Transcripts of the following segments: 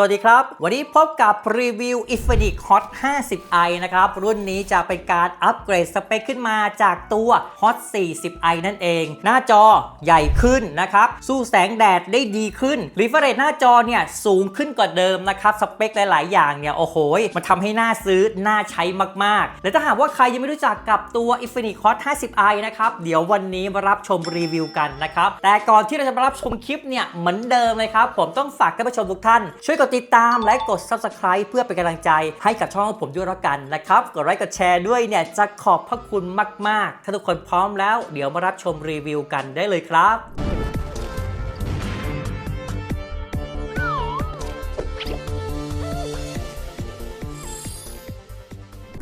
สวัสดีครับ วันนี้พบกับรีวิว Infinix Hot 50i นะครับ รุ่นนี้จะเป็นการอัปเกรดสเปคขึ้นมาจากตัว Hot 40i นั่นเอง หน้าจอใหญ่ขึ้นนะครับ สู้แสงแดดได้ดีขึ้น refresh หน้าจอเนี่ยสูงขึ้นกว่าเดิมนะครับ สเปคหลาย ๆ อย่างเนี่ย โอ้โห มันทำให้หน่าซื้อน่าใช้มาก ๆ และถ้าหากว่าใครยังไม่รู้จักกับตัว Infinix Hot 50i นะครับ เดี๋ยววันนี้มารับชมรีวิวกันนะครับ แต่ก่อนที่เราจะมารับชมคลิปเนี่ยเหมือนเดิมเลยครับ ผมต้องฝากท่านผู้ชมทุกท่านช่วยกดติดตามและกด Subscribe เพื่อเป็นกำลังใจให้กับช่องของผมด้วยแล้วกันนะครับ กดไลค์กดแชร์ด้วยเนี่ยจะขอบพระคุณมาก ๆ ถ้าทุกคนพร้อมแล้ว เดี๋ยวมารับชมรีวิวกันได้เลยครับ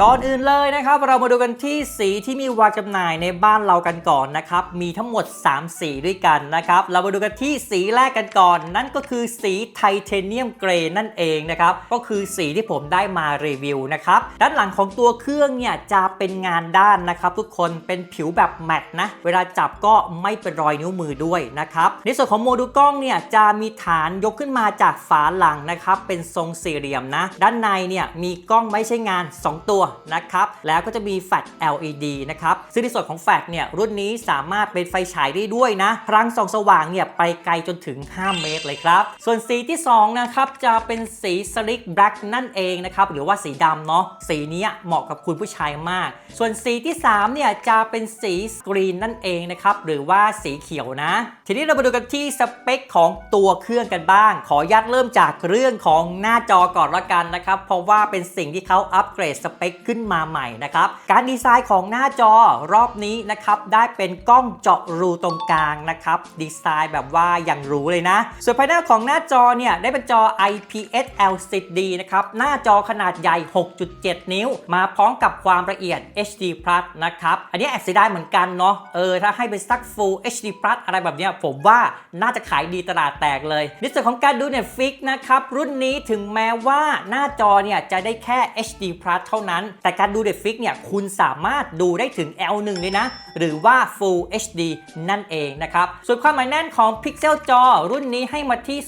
ก่อนอื่นเลยนะครับเรามาดูกันที่สีที่มีวางจำหน่ายในบ้านเรากันก่อนนะครับมีทั้งหมด 3 สีด้วยกันนะครับเรามาดูกันที่สีแรกกันก่อน นั่นก็คือสีไทเทเนียมเกรย์นั่นเองนะครับก็คือสีที่ผมได้มารีวิวนะครับด้านหลังของตัวเครื่องเนี่ยจะเป็นงานด้านนะครับทุกคนเป็นผิวแบบแมตต์นะเวลาจับก็ไม่เป็นรอยนิ้วมือด้วยนะครับในส่วนของโมดูลกล้องเนี่ยจะมีฐานยกขึ้นมาจากฝาหลังนะครับเป็นทรงสี่เหลี่ยมนะด้านในเนี่ยมีกล้องไม่ใช้งาน 2 ตัวนะครับแล้วก็จะมีแฟลช LED นะครับซึ่งในส่วนของแฟลชเนี่ยรุ่นนี้สามารถเป็นไฟฉายได้ด้วยนะพลังส่องสว่างเนี่ยไปไกลจนถึง 5 เมตรเลยครับ ส่วนสีที่2นะครับจะเป็นสีสลิกแบล็กนั่นเองนะครับหรือว่าสีดำเนาะสีนี้เหมาะกับคุณผู้ชายมาก ส่วนสีที่3เนี่ยจะเป็นสีสกรีนนั่นเองนะครับหรือว่าสีเขียวนะ ทีนี้เรามาดูกันที่สเปคของตัวเครื่องกันบ้าง ขออนุญาตเริ่มจากเรื่องของหน้าจอก่อนละกันนะครับเพราะว่าเป็นสิ่งที่เขาอัปเกรดสเปคขึ้นมาใหม่นะครับ การดีไซน์ของหน้าจอรอบนี้นะครับได้เป็นกล้องเจาะรูตรงกลางนะครับดีไซน์แบบว่าอย่างหรูเลยนะ ส่วนภายในของหน้าจอเนี่ยได้เป็นจอ IPS LCD นะครับหน้าจอขนาดใหญ่ 6.7 นิ้ว มาพร้อมกับความละเอียด HD Plus นะครับอันนี้แอบเสียดายเหมือนกันเนาะเออถ้าให้เป็นสัก Full HD Plus อะไรแบบเนี้ยผมว่าน่าจะขายดีตลาดแตกเลยในส่วนของการดู Netflix นะครับรุ่นนี้ถึงแม้ว่าหน้าจอเนี่ยจะได้แค่ HD Plus เท่านั้นแต่การดู Netflix เนี่ยคุณสามารถดูได้ถึง L1 เลยนะ หรือว่า Full HD นั่นเองนะครับ ส่วนความหมายแน่นของพิกเซลจอรุ่นนี้ให้มาที่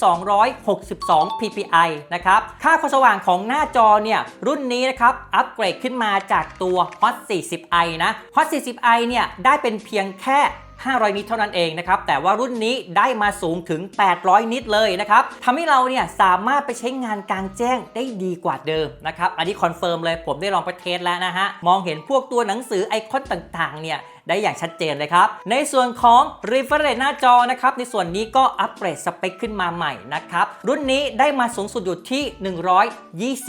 262 ppi นะครับค่าความสว่างของหน้าจอเนี่ยรุ่นนี้นะครับอัปเกรดขึ้นมาจากตัว Hot 40i นะ Hot 40i เนี่ยได้เป็นเพียงแค่ 500 นิตเท่านั้นเองนะครับ แต่ว่ารุ่นนี้ได้มาสูงถึง 800 นิตเลยนะครับทำให้เราเนี่ยสามารถไปใช้งานกลางแจ้งได้ดีกว่าเดิมนะครับ อันนี้คอนเฟิร์มเลยผมได้ลองไปเทสแล้วนะฮะ มองเห็นพวกตัวหนังสือไอคอนต่างๆเนี่ย ได้อย่างชัดเจนเลยครับ ในส่วนของ refresh หน้าจอนะครับ ในส่วนนี้ก็อัปเกรดสเปคขึ้นมาใหม่นะครับ รุ่นนี้ได้มาสูงสุดอยู่ที่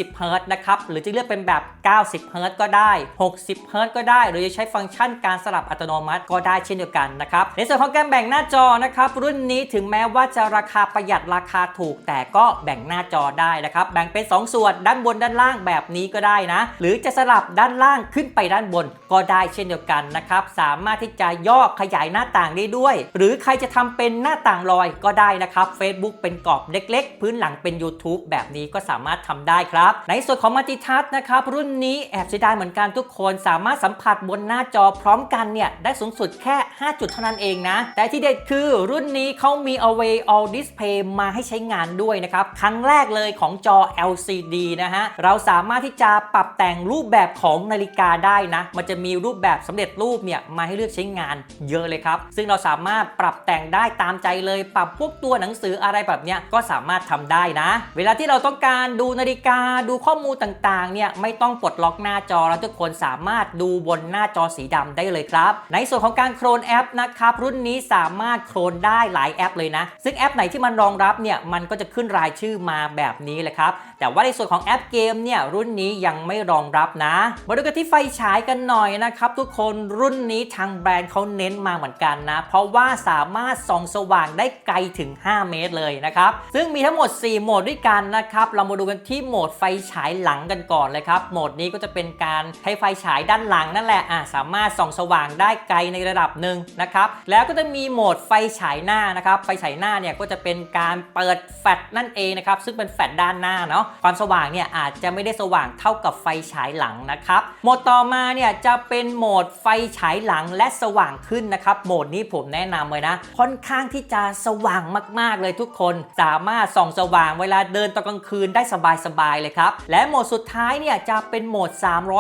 120เฮิร์ตนะครับ หรือจะเลือกเป็นแบบ 90เฮิร์ตก็ได้ 60เฮิร์ตก็ได้ หรือจะใช้ฟังก์ชันการสลับอัตโนมัติก็ได้เช่นเดียวกันนะครับ ในส่วนของการแบ่งหน้าจอนะครับ รุ่นนี้ถึงแม้ว่าจะราคาประหยัดราคาถูก แต่ก็แบ่งหน้าจอได้นะครับ แบ่งเป็น 2 ส่วนด้านบนด้านล่างแบบนี้ก็ได้นะ หรือจะสลับด้านล่างขึ้นไปด้านบนก็ได้เช่นเดียวกันนะครับามารถที่จะย่อขยายหน้าต่างได้ด้วย หรือใครจะทำเป็นหน้าต่างลอยก็ได้นะครับ Facebook เป็นกรอบเล็กๆ พื้นหลังเป็น YouTube แบบนี้ก็สามารถทำได้ครับ ในส่วนของมัลติทัชนะครับรุ่นนี้แอบเสียดายเหมือนกันทุกคนสามารถสัมผัสบนหน้าจอพร้อมกันเนี่ยได้สูงสุดแค่ 5 จุดเท่านั้นเองนะ แต่ที่เด็ดคือรุ่นนี้เขามี Away All Display มาให้ใช้งานด้วยนะครับ ครั้งแรกเลยของจอ LCD นะฮะ เราสามารถที่จะปรับแต่งรูปแบบของนาฬิกาได้นะ มันจะมีรูปแบบสำเร็จรูปเนี่ยมาให้เลือกใช้งานเยอะเลยครับ ซึ่งเราสามารถปรับแต่งได้ตามใจเลย ปรับพวกตัวหนังสืออะไรแบบเนี้ยก็สามารถทำได้นะ เวลาที่เราต้องการดูนาฬิกาดูข้อมูลต่างๆเนี่ยไม่ต้องปลดล็อกหน้าจอแล้วทุกคนสามารถดูบนหน้าจอสีดำได้เลยครับ ในส่วนของการโคลนแอปนะครับรุ่นนี้สามารถโคลนได้หลายแอปเลยนะ ซึ่งแอปไหนที่มันรองรับเนี่ยมันก็จะขึ้นรายชื่อมาแบบนี้เลยครับ แต่ว่าในส่วนของแอปเกมเนี่ยรุ่นนี้ยังไม่รองรับนะ มาดูกันที่ไฟฉายกันหน่อยนะครับทุกคนรุ่นนี้ทางแบรนด์เขาเน้นมาเหมือนกันนะ เพราะว่าสามารถส่องสว่างได้ไกลถึง 5 เมตรเลยนะครับ ซึ่งมีทั้งหมด 4 โหมดด้วยกันนะครับ เรามาดูกันที่โหมดไฟฉายหลังกันก่อนเลยครับ โหมดนี้ก็จะเป็นการใช้ไฟฉายด้านหลังนั่นแหละอะสามารถส่องสว่างได้ไกลในระดับหนึ่งนะครับ แล้วก็จะมีโหมดไฟฉายหน้านะครับ ไฟฉายหน้าเนี่ยก็จะเป็นการเปิดแฟลชนั่นเองนะครับ ซึ่งเป็นแฟลชด้านหน้าเนาะ ความสว่างเนี่ยอาจจะไม่ได้สว่างเท่ากับไฟฉายหลังนะครับ โหมดต่อมาเนี่ยจะเป็นโหมดไฟฉายหลังและสว่างขึ้นนะครับ โหมดนี้ผมแนะนำเลยนะ ค่อนข้างที่จะสว่างมากๆเลยทุกคน สามารถส่องสว่างเวลาเดินตอนกลางคืนได้สบายๆเลยครับ และโหมดสุดท้ายเนี่ยจะเป็นโหมด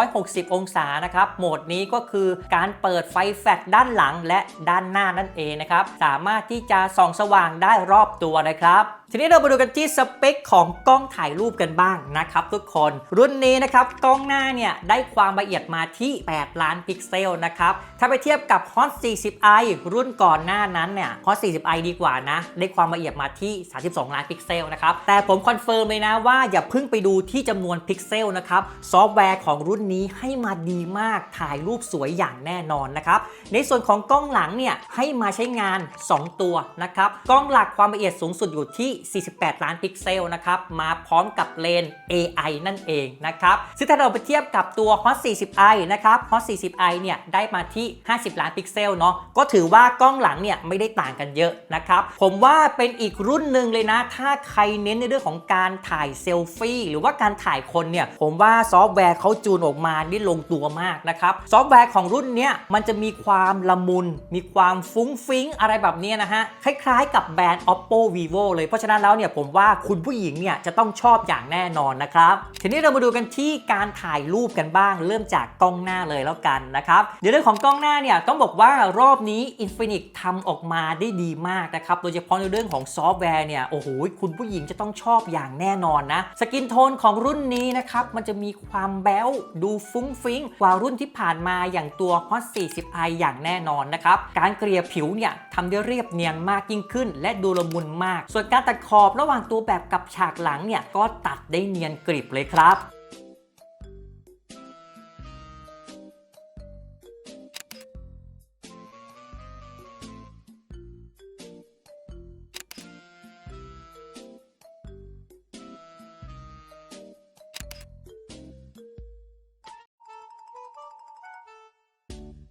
360 องศานะครับ โหมดนี้ก็คือการเปิดไฟแฟลชด้านหลังและด้านหน้านั่นเองนะครับ สามารถที่จะส่องสว่างได้รอบตัวนะครับ ทีนี้เรามาดูกันที่สเปคของกล้องถ่ายรูปกันบ้างนะครับทุกคน รุ่นนี้นะครับกล้องหน้าเนี่ยได้ความละเอียดมาที่ 8 ล้านพิกเซลนะครับ ถ้าไปเทียบกับ Hot 40i รุ่นก่อนหน้านั้นเนี่ย Hot 40i ดีกว่านะ ได้ความละเอียดมาที่ 32 ล้านพิกเซลนะครับ แต่ผมคอนเฟิร์มเลยนะว่าอย่าเพิ่งไปดูที่จำนวนพิกเซลนะครับ ซอฟต์แวร์ของรุ่นนี้ให้มาดีมากถ่ายรูปสวยอย่างแน่นอนนะครับ ในส่วนของกล้องหลังเนี่ยให้มาใช้งาน 2 ตัวนะครับ กล้องหลักความละเอียดสูงสุดอยู่ที่48 ล้านพิกเซลนะครับมาพร้อมกับเลน AI นั่นเองนะครับซึ่งถ้าเราไปเทียบกับตัว Hot 40i นะครับ Hot 40i เนี่ยได้มาที่ 50 ล้านพิกเซลเนาะก็ถือว่ากล้องหลังเนี่ยไม่ได้ต่างกันเยอะนะครับผมว่าเป็นอีกรุ่นหนึ่งเลยนะ ถ้าใครเน้นในเรื่องของการถ่ายเซลฟี่หรือว่าการถ่ายคนเนี่ยผมว่าซอฟต์แวร์เขาจูนออกมาได้ลงตัวมากนะครับซอฟต์แวร์ของรุ่นเนี้ยมันจะมีความละมุน มีความฟุ้งฟิ้งอะไรแบบนี้นะฮะคล้ายๆ กับแบรนด์ oppo vivo เลยเพราะฉะนั้นแล้วเนี่ยผมว่าคุณผู้หญิงเนี่ยจะต้องชอบอย่างแน่นอนนะครับ ทีนี้เรามาดูกันที่การถ่ายรูปกันบ้าง เริ่มจากกล้องหน้าเลยแล้วกันนะครับในเรื่องของกล้องหน้าเนี่ยต้องบอกว่ารอบนี้ Infinix ทำออกมาได้ดีมากนะครับโดยเฉพาะในเรื่องของซอฟต์แวร์เนี่ยโอ้โหคุณผู้หญิงจะต้องชอบอย่างแน่นอนนะสกินโทนของรุ่นนี้นะครับมันจะมีความแบ๊วดูฟุ้งฟิ้งกว่ารุ่นที่ผ่านมาอย่างตัว Hot 40i อย่างแน่นอนนะครับการเกลี่ยผิวเนี่ยทำได้เรียบเนียนมากยิ่งขึ้น และดูละมุนมาก ส่วนการตัดขอบระหว่างตัวแบบกับฉากหลังเนี่ยก็ตัดได้เนียนกริบเลยครับ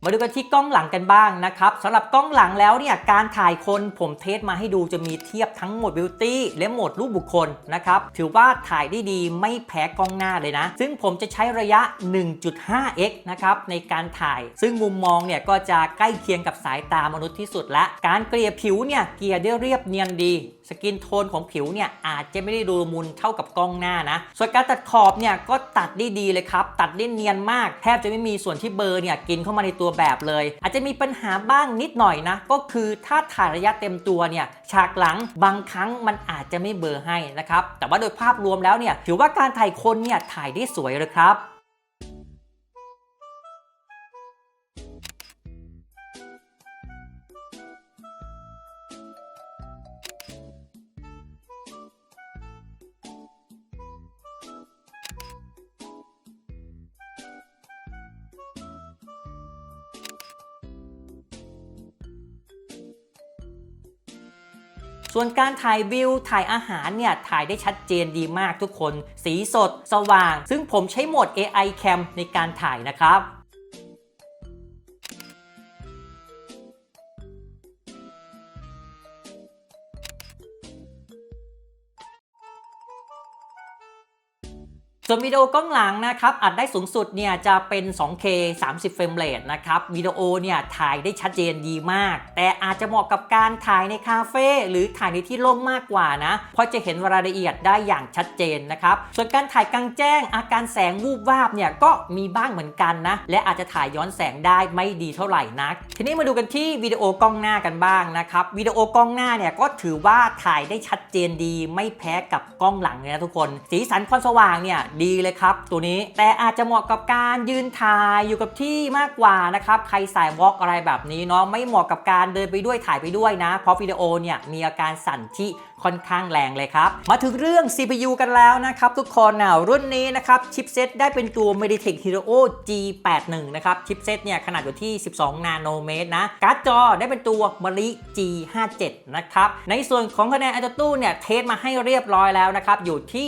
มาดูกันที่กล้องหลังกันบ้างนะครับสำหรับกล้องหลังแล้วเนี่ยการถ่ายคนผมเทสมาให้ดูจะมีเทียบทั้งโหมดบิวตี้และโหมดรูปบุคคลนะครับถือว่าถ่ายได้ดีไม่แพ้กล้องหน้าเลยนะ ซึ่งผมจะใช้ระยะ 1.5x นะครับในการถ่าย ซึ่งมุมมองเนี่ยก็จะใกล้เคียงกับสายตามนุษย์ที่สุดและ การเกลี่ยผิวเนี่ยเกลี่ยได้เรียบเนียนดี สกินโทนของผิวเนี่ยอาจจะไม่ได้ดูลมุนเท่ากับกล้องหน้านะ ส่วนการตัดขอบเนี่ยก็ตัดได้ดีเลยครับ ตัดได้เนียนมาก แทบจะไม่มีส่วนที่เบอร์เนี่ยกินเข้ามาในตัวแบบเลย อาจจะมีปัญหาบ้างนิดหน่อยนะ ก็คือถ้าถ่ายระยะเต็มตัวเนี่ยฉากหลังบางครั้งมันอาจจะไม่เบอร์ให้นะครับแต่ว่าโดยภาพรวมแล้วเนี่ยถือว่าการถ่ายคนเนี่ยถ่ายได้สวยเลยครับ ส่วนการถ่ายวิวถ่ายอาหารเนี่ยถ่ายได้ชัดเจนดีมากทุกคน สีสด สว่าง ซึ่งผมใช้โหมด AI Cam ในการถ่ายนะครับ ส่วนวิดีโอกล้องหลังนะครับอัดได้สูงสุดเนี่ยจะเป็น 2K 30 เฟรมเรทนะครับวิดีโอเนี่ยถ่ายได้ชัดเจนดีมาก แต่อาจจะเหมาะกับการถ่ายในคาเฟ่หรือถ่ายในที่โล่งมากกว่านะ เพราะจะเห็นรายละเอียดได้อย่างชัดเจนนะครับส่วนการถ่ายกลางแจ้ง อาการแสงวูบวาบเนี่ยก็มีบ้างเหมือนกันนะ และอาจจะถ่ายย้อนแสงได้ไม่ดีเท่าไหร่นัก ทีนี้มาดูกันที่วิดีโอกล้องหน้ากันบ้างนะครับวิดีโอกล้องหน้าเนี่ยก็ถือว่าถ่ายได้ชัดเจนดี ไม่แพ้กับกล้องหลังเลยนะทุกคน สีสันความสว่างเนี่ยดีเลยครับ ตัวนี้แต่อาจจะเหมาะกับการยืนถ่ายอยู่กับที่มากกว่านะครับใครสายวอล์กอะไรแบบนี้เนาะไม่เหมาะกับการเดินไปด้วยถ่ายไปด้วยนะ เพราะวิดีโอเนี่ยมีอาการสั่นที่ค่อนข้างแรงเลยครับ มาถึงเรื่อง CPU กันแล้วนะครับทุกคนนะรุ่นนี้นะครับชิปเซตได้เป็นตัว Mediatek Helio G81 นะครับชิปเซตเนี่ยขนาดอยู่ที่ 12 นาโนเมตรนะการ์ดจอได้เป็นตัว Mali G57 นะครับในส่วนของคะแนน AnTuTu เนี่ยเทสมาให้เรียบร้อยแล้วนะครับอยู่ที่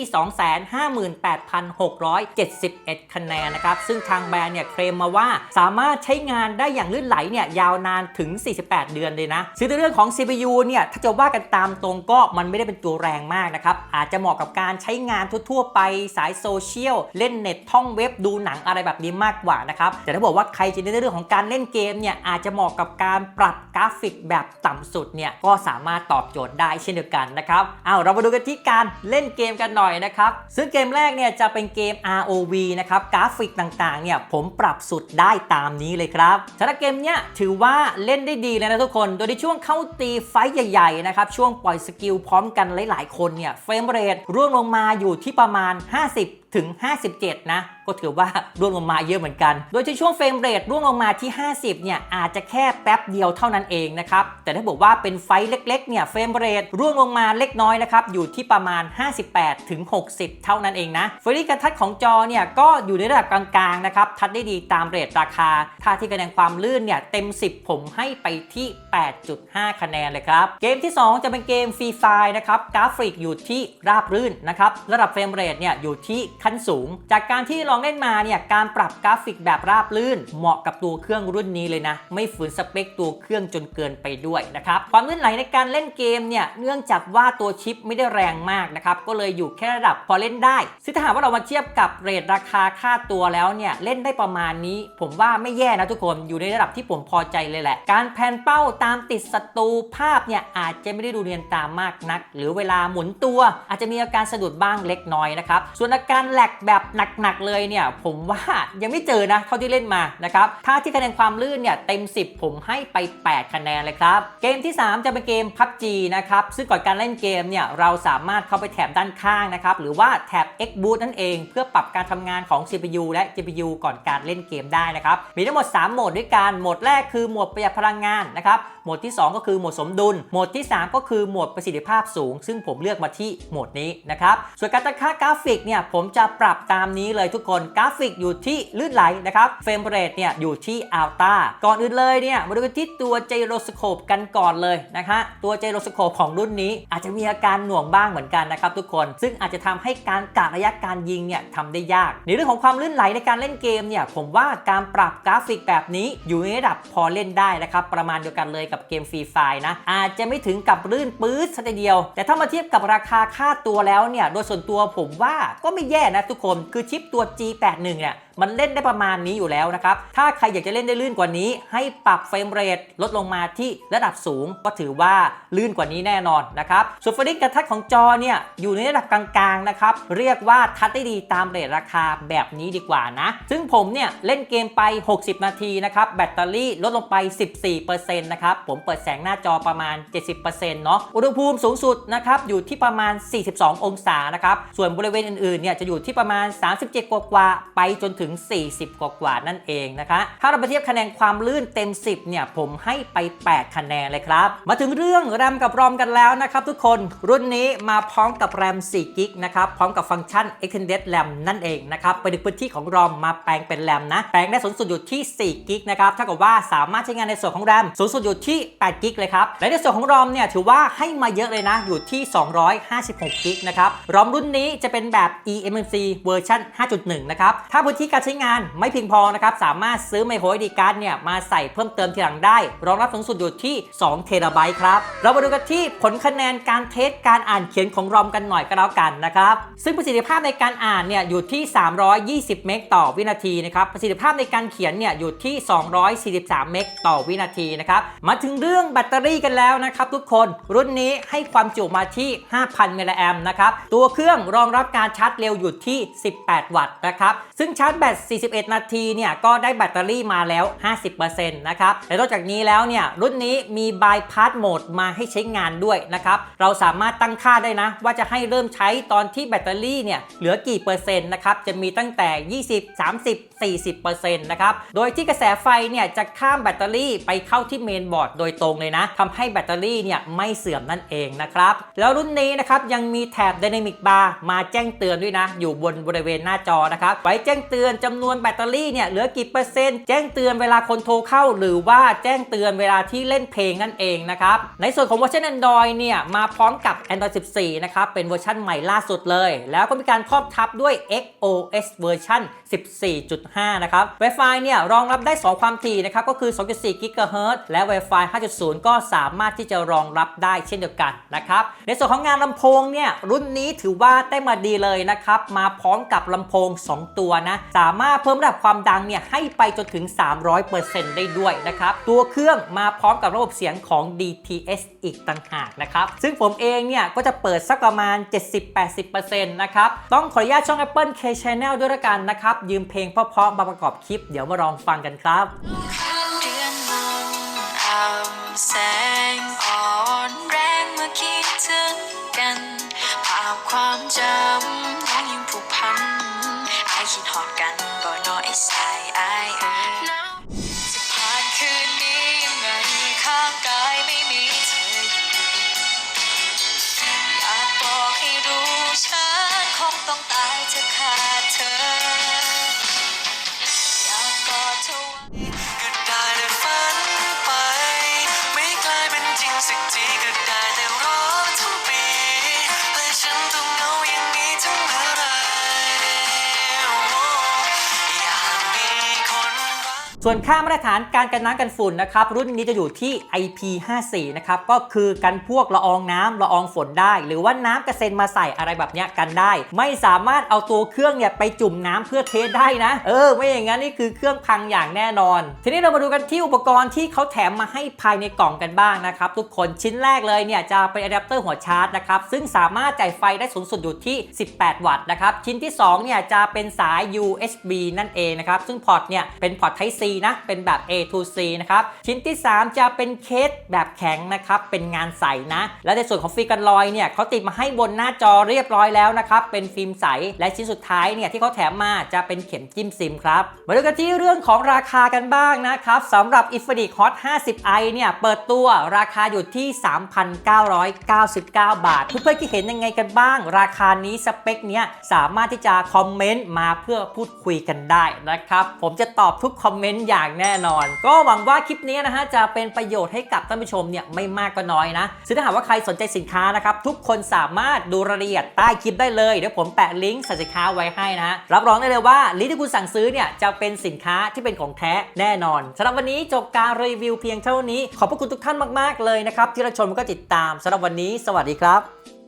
258,000 258,671 คะแนนนะครับ ซึ่งทางแบรนด์เนี่ยเคลมมาว่าสามารถใช้งานได้อย่างลื่นไหลเนี่ยยาวนานถึง 48 เดือนเลยนะซึ่งในเรื่องของ CPU เนี่ยถ้าจะว่ากันตามตรงก็มันไม่ได้เป็นตัวแรงมากนะครับ อาจจะเหมาะกับการใช้งานทั่วๆ ไปสายโซเชียล เล่นเน็ตท่องเว็บดูหนังอะไรแบบนี้มากกว่านะครับ แต่ถ้าบอกว่าใครจะในเรื่องของการเล่นเกมเนี่ยอาจจะเหมาะกับการปรับกราฟิกแบบต่ำสุดเนี่ยก็สามารถตอบโจทย์ได้เช่นเดียวกันนะครับเอาเรามาดูกันที่การเล่นเกมกันหน่อยนะครับซึ่งเกมแรกเนี่ยจะเป็นเกม ROV นะครับกราฟิกต่างๆเนี่ยผมปรับสุดได้ตามนี้เลยครับสำหรับเกมเนี้ยถือว่าเล่นได้ดีเลยนะทุกคน โดยในช่วงเข้าตีไฟท์ใหญ่ๆนะครับช่วงปล่อยสกิลพร้อมกันหลายๆ คนเนี่ยเฟรมเรทร่วงลงมาอยู่ที่ประมาณ 50ถึง 57 นะ ก็ถือว่าร่วงลงมาเยอะเหมือนกัน โดยที่ช่วงเฟรมเรทร่วงลงมาที่ 50 เนี่ย อาจจะแค่แป๊บเดียวเท่านั้นเองนะครับ แต่ถ้าบอกว่าเป็นไฟท์เล็ก ๆ เนี่ย เฟรมเรทร่วงลงมาเล็กน้อยนะครับ อยู่ที่ประมาณ 58 ถึง 60 เท่านั้นเองนะเฟรดี้การทัดของจอเนี่ยก็อยู่ในระดับกลางๆนะครับทัดได้ดีตามเรทราคา ถ้าที่คะแนนความลื่นเนี่ยเต็ม 10 ผมให้ไปที่ 8.5 คะแนนเลยครับ เกมที่ 2 จะเป็นเกมฟรีไฟนะครับกราฟิกอยู่ที่ราบรื่นนะครับระดับเฟรมเรทเนี่ยอยู่ที่ขั้นสูง จากการที่ลองเล่นมาเนี่ยการปรับกราฟิกแบบราบลื่น เหมาะกับตัวเครื่องรุ่นนี้เลยนะ ไม่ฝืนสเปคตัวเครื่องจนเกินไปด้วยนะครับความลื่นไหลในการเล่นเกมเนี่ยเนื่องจากว่าตัวชิปไม่ได้แรงมากนะครับก็เลยอยู่แค่ระดับพอเล่นได้ซึ่งถ้าหากว่าเรามาเทียบกับเรทราคาค่าตัวแล้วเนี่ยเล่นได้ประมาณนี้ ผมว่าไม่แย่นะทุกคนอยู่ในระดับที่ผมพอใจเลยแหละ การแพนเป้าตามติดศัตรูภาพเนี่ยอาจจะไม่ได้ดูเรียนตามมากนัก หรือเวลาหมุนตัว อาจจะมีอาการสะดุดบ้างเล็กน้อยนะครับส่วนอาการแหลกแบบหนักๆเลยเนี่ยผมว่ายังไม่เจอนะเท่าที่เล่นมานะครับถ้าที่คะแนนความลื่นเนี่ยเต็ม 10 ผมให้ไป 8 คะแนนเลยครับเกมที่ 3 จะเป็นเกม PUBG นะครับซึ่งก่อนการเล่นเกมเนี่ยเราสามารถเข้าไปแถบด้านข้างนะครับหรือว่าแถบ X Boot นั่นเองเพื่อปรับการทำงานของ CPU และ GPU ก่อนการเล่นเกมได้นะครับ มีทั้งหมด 3 โหมดด้วยกัน โหมดแรกคือโหมดประหยัดพลังงานนะครับหมดที่ 2 ก็คือโหมดสมดุลโหมดที่ 3 ก็คือโหมดประสิทธิภาพสูง ซึ่งผมเลือกมาที่โหมดนี้นะครับ ส่วนการตั้งค่ากราฟิกเนี่ยผมจะปรับตามนี้เลยทุกคนกราฟิกอยู่ที่ลื่นไหลนะครับเฟรมเรทเนี่ยอยู่ที่อัลต้าก่อนอื่นเลยเนี่ยมาดูกันที่ตัวไจโรสโคปกันก่อนเลยนะคะตัวไจโรสโคปของรุ่นนี้ อาจจะมีอาการหน่วงบ้างเหมือนกันนะครับทุกคนซึ่งอาจจะทำให้การกะระยะการยิงเนี่ยทำได้ยาก ในเรื่องของความลื่นไหลในการเล่นเกมเนี่ยผมว่าการปรับกราฟิกแบบนี้อยู่ในระดับพอเล่นได้นะครับประมาณเดียวกันเลยกับเกมฟรีไฟนะ อาจจะไม่ถึงกับรื่นปื๊ดซะทีเดียว แต่ถ้ามาเทียบกับราคาค่าตัวแล้วเนี่ย โดยส่วนตัวผมว่าก็ไม่แย่นะทุกคน คือชิปตัว G81 เนี่ย มันเล่นได้ประมาณนี้อยู่แล้วนะครับ ถ้าใครอยากจะเล่นได้ลื่นกว่านี้ ให้ปรับเฟรมเรทลดลงมาที่ระดับสูง ก็ถือว่าลื่นกว่านี้แน่นอนนะครับ ส่วนฟลิกกระทัดของจอเนี่ยอยู่ในระดับกลางๆนะครับ เรียกว่าทัดได้ดีตามเรทราคาแบบนี้ดีกว่านะ ซึ่งผมเนี่ยเล่นเกมไป 60 นาทีนะครับ แบตเตอรี่ลดลงไป 14%นะครับ ผมเปิดแสงหน้าจอประมาณ 70%เนาะ อุณหภูมิสูงสุดนะครับอยู่ที่ประมาณ 42 องศานะครับ ส่วนบริเวณอื่นๆเนี่ยจะอยู่ที่ประมาณ 37 กว่าๆไปจนถึงง 40 กว่าๆนั่นเองนะคะ ถ้าเราไปเทียบคะแนนความลื่นเต็ม 10 เนี่ย ผมให้ไป 8 คะแนนเลยครับ มาถึงเรื่องแรมกับรอมกันแล้วนะครับทุกคน รุ่นนี้มาพร้อมกับแรม4กิกนะครับ พร้อมกับฟังก์ชัน extended RAM นั่นเองนะครับ ไปดึงพื้นที่ของรอมมาแปลงเป็นแรมนะ แปลงได้สูงสุดอยู่ที่4กิกนะครับ เท่ากับว่าสามารถใช้งานในส่วนของแรมสูงสุดอยู่ที่8กิกเลยครับ และในส่วนของรอมเนี่ยถือว่าให้มาเยอะเลยนะ อยู่ที่ 256กิกนะครับ รอมรุ่นนี้จะเป็นแบบ eMMC เวอร์ชัน5.1 นะครับ ถ้าพื้นที่การใช้งานไม่เพียงพอนะครับ สามารถซื้อ micro SD card เนี่ยมาใส่เพิ่มเติมทีหลังได้ รองรับสูงสุดอยู่ที่2เทราไบต์ครับ เรามาดูกันที่ผลคะแนนการเทสการอ่านเขียนของรอมกันหน่อยก็แล้วกันนะครับ ซึ่งประสิทธิภาพในการอ่านเนี่ยอยู่ที่ 320 เมกต่อวินาทีนะครับ ประสิทธิภาพในการเขียนเนี่ยอยู่ที่ 243 เมกต่อวินาทีนะครับ มาถึงเรื่องแบตเตอรี่กันแล้วนะครับทุกคน รุ่นนี้ให้ความจุมาที่ 5,000 มิลลิแอมป์นะครับ ตัวเครื่องรองรับการชาร์จเร็วอยู่ที่ 18 วัตต์นะครับ ซึ่งชาร์จแบต 41 นาทีเนี่ยก็ได้แบตเตอรี่มาแล้ว 50%นะครับและนอกจากนี้แล้วเนี่ยรุ่นนี้มีบายพาสโหมดมาให้ใช้งานด้วยนะครับ เราสามารถตั้งค่าได้นะ ว่าจะให้เริ่มใช้ตอนที่แบตเตอรี่เนี่ยเหลือกี่เปอร์เซ็นต์นะครับ จะมีตั้งแต่ 20 30 40%นะครับ โดยที่กระแสไฟเนี่ยจะข้ามแบตเตอรี่ไปเข้าที่เมนบอร์ดโดยตรงเลยนะทำให้แบตเตอรี่เนี่ยไม่เสื่อมนั่นเองนะครับ แล้วรุ่นนี้นะครับยังมีแถบ Dynamic Bar มาแจ้งเตือนด้วยนะ อยู่บนบริเวณหน้าจอนะครับไว้แจ้งเตือนอนจำนวนแบตเตอรี่เนี่ยเหลือกี่เปอร์เซ็นต์แจ้งเตือนเวลาคนโทรเข้า หรือว่าแจ้งเตือนเวลาที่เล่นเพลงนั่นเองนะครับในส่วนของเวอร์ชัน Android เนี่ยมาพร้อมกับ Android 14 นะครับเป็นเวอร์ชันใหม่ล่าสุดเลย แล้วก็มีการครอบทับด้วย XOS เวอร์ชัน14.5 นะครับ Wi-Fi เนี่ยรองรับได้ 2 ความถี่นะครับก็คือ 2.4 GHz และ Wi-Fi 5.0 ก็สามารถที่จะรองรับได้เช่นเดียวกันนะครับในส่วนของงานลำโพงเนี่ยรุ่นนี้ถือว่าได้มาดีเลยนะครับมาพร้อมกับลำโพง 2 ตัวนะามารถเพิ่มระดับความดังเนี่ยให้ไปจนถึง 300%ได้ด้วยนะครับ ตัวเครื่องมาพร้อมกับระบบเสียงของ DTS อีกต่างหากนะครับ ซึ่งผมเองเนี่ยก็จะเปิดสักประมาณ 70-80%นะครับ ต้องขออนุญาตช่อง Apple K Channel ด้วยละกันนะครับ ยืมเพลงเพราะๆมาประกอบคลิป เดี๋ยวมาลองฟังกันครับ ส่วนค่ามาตรฐานการกันน้ำกันฝุ่นนะครับรุ่นนี้จะอยู่ที่ IP54 นะครับก็คือกันพวกละอองน้ำละอองฝนได้ หรือว่าน้ำกระเซ็นมาใส่อะไรแบบเนี้ยกันได้ ไม่สามารถเอาตัวเครื่องเนี่ยไปจุ่มน้ำเพื่อเทสได้นะเออไม่อย่างนั้นนี่คือเครื่องพังอย่างแน่นอน ทีนี้เรามาดูกันที่อุปกรณ์ที่เขาแถมมาให้ภายในกล่องกันบ้างนะครับทุกคนชิ้นแรกเลยเนี่ยจะเป็นอะแดปเตอร์หัวชาร์จนะครับซึ่งสามารถจ่ายไฟได้สูงสุดอยู่ที่ 18 วัตต์นะครับชิ้นที่2เนี่ยจะเป็นสาย USB นั่นเองนะครับซึ่งพอร์ตเนี่ยเป็นพอร์ต Type C นะ เป็นแบบ A to C นะครับ ชิ้นที่ 3 จะเป็นเคสแบบแข็งนะครับ เป็นงานใสนะ และในส่วนของฟิล์มกันรอยเนี่ยเขาติดมาให้บนหน้าจอเรียบร้อยแล้วนะครับ เป็นฟิล์มใส และชิ้นสุดท้ายเนี่ยที่เขาแถมมาจะเป็นเข็มจิ้มซิมครับ มาดูกันที่เรื่องของราคากันบ้างนะครับสำหรับ Infinix Hot 50i เนี่ยเปิดตัวราคาอยู่ที่ 3,999 บาท เพื่อนๆคิดเห็นยังไงกันบ้าง ราคานี้สเปคเนี้ยสามารถที่จะคอมเมนต์มาเพื่อพูดคุยกันได้นะครับ ผมจะตอบทุกคอมเมนต์อย่างแน่นอน ก็หวังว่าคลิปนี้นะฮะจะเป็นประโยชน์ให้กับท่านผู้ชมเนี่ยไม่มากก็น้อยนะซึ่งถ้าหากว่าใครสนใจสินค้านะครับทุกคนสามารถดูรายละเอียดใต้คลิปได้เลยเดี๋ยวผมแปะลิงก์สินค้าไว้ให้นะรับรองได้เลยว่าลิงก์ที่คุณสั่งซื้อเนี่ยจะเป็นสินค้าที่เป็นของแท้แน่นอนสำหรับวันนี้จบการรีวิวเพียงเท่านี้ ขอบพระคุณทุกท่านมาก ๆ เลยนะครับที่รับชมแล้วก็ติดตามสำหรับวันนี้ สวัสดีครับ